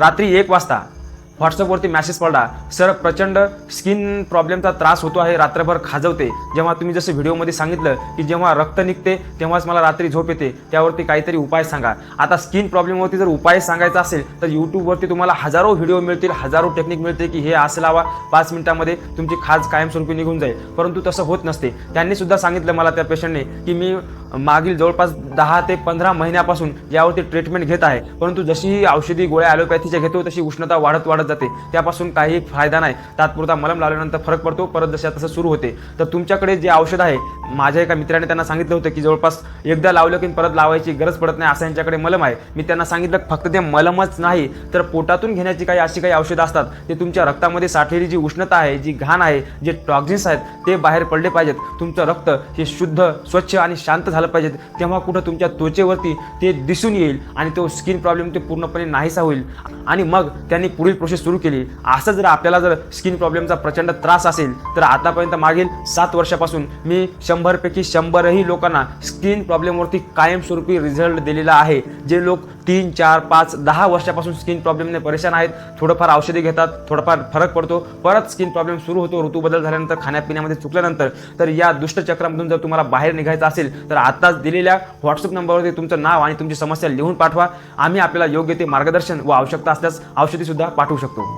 रात्री एक वाजता व्हॉट्सअपवरती मॅसेज पडला सर प्रचंड स्किन प्रॉब्लेमचा त्रास होतो आहे रात्रभर खाजवते. जेव्हा तुम्ही जसं व्हिडिओमध्ये सांगितलं की जेव्हा रक्त निघते तेव्हाच मला रात्री झोप येते. त्यावरती काहीतरी उपाय सांगा. आता स्किन प्रॉब्लेमवरती जर उपाय सांगायचा असेल तर यूट्यूबवरती तुम्हाला हजारो व्हिडिओ मिळतील हजारो टेक्निक मिळते की हे असं लावा. पाच मिनिटामध्ये तुमची खाज कायमस्वरूपी निघून जाईल. परंतु तसं होत नसते. त्यांनी सुद्धा सांगितलं मला त्या पेशंटने की मी मागील जवळपास दहा ते पंधरा महिन्यापासून यावरती ट्रीटमेंट घेत आहे. परंतु जशी ही औषधी गोळ्या ॲलोपॅथीच्या घेतो तशी उष्णता वाढत वाढत जाते. त्यापासून काही फायदा नाही. तात्पुरता मलम लावल्यानंतर फरक पडतो. परत जशा तसं सुरू होते. तर तुमच्याकडे जे औषध आहे माझ्या एका मित्राने त्यांना सांगितलं होतं की जवळपास एकदा लावलं की परत लावायची गरज पडत नाही असं यांच्याकडे मलम आहे. मी त्यांना सांगितलं फक्त ते मलमच नाही तर पोटातून घेण्याची काही अशी काही औषधं असतात ते तुमच्या रक्तामध्ये साठलेली जी उष्णता आहे जी घाण आहे जे टॉक्झिन्स आहेत ते बाहेर पडले पाहिजेत. तुमचं रक्त हे शुद्ध स्वच्छ आणि शांत झालं पाहिजेत. तेव्हा कुठं तुमच्या त्वचेवरती ते दिसून येईल आणि तो स्किन प्रॉब्लेम ते पूर्णपणे नाहीसा होईल. आणि मग त्यांनी पुढील प्रोसेस सुरू केली. असं जर आपल्याला जर स्किन प्रॉब्लेमचा प्रचंड त्रास असेल तर आतापर्यंत मागील सात वर्षापासून मी शंभरपैकी शंभरही लोकांना स्किन प्रॉब्लेमवरती कायमस्वरूपी रिझल्ट दिलेला आहे. जे लोक तीन चार पाच दहा वर्षापासून स्किन प्रॉब्लेमने परेशान आहेत थोडंफार औषधी घेतात थोडाफार फरक पडतो परत स्किन प्रॉब्लेम सुरू होतो ऋतू बदल झाल्यानंतर खाण्यापिण्यामध्ये चुकल्यानंतर तर या दुष्टचक्रामधून जर तुम्हाला बाहेर निघायचं असेल तर आत्ताच दिलेल्या व्हॉट्सअप नंबरवरती तुमचं नाव आणि तुमची समस्या लिहून पाठवा. आम्ही आपल्याला योग्य ते मार्गदर्शन व आवश्यकता असल्यास औषधीसुद्धा पाठवू शकतो.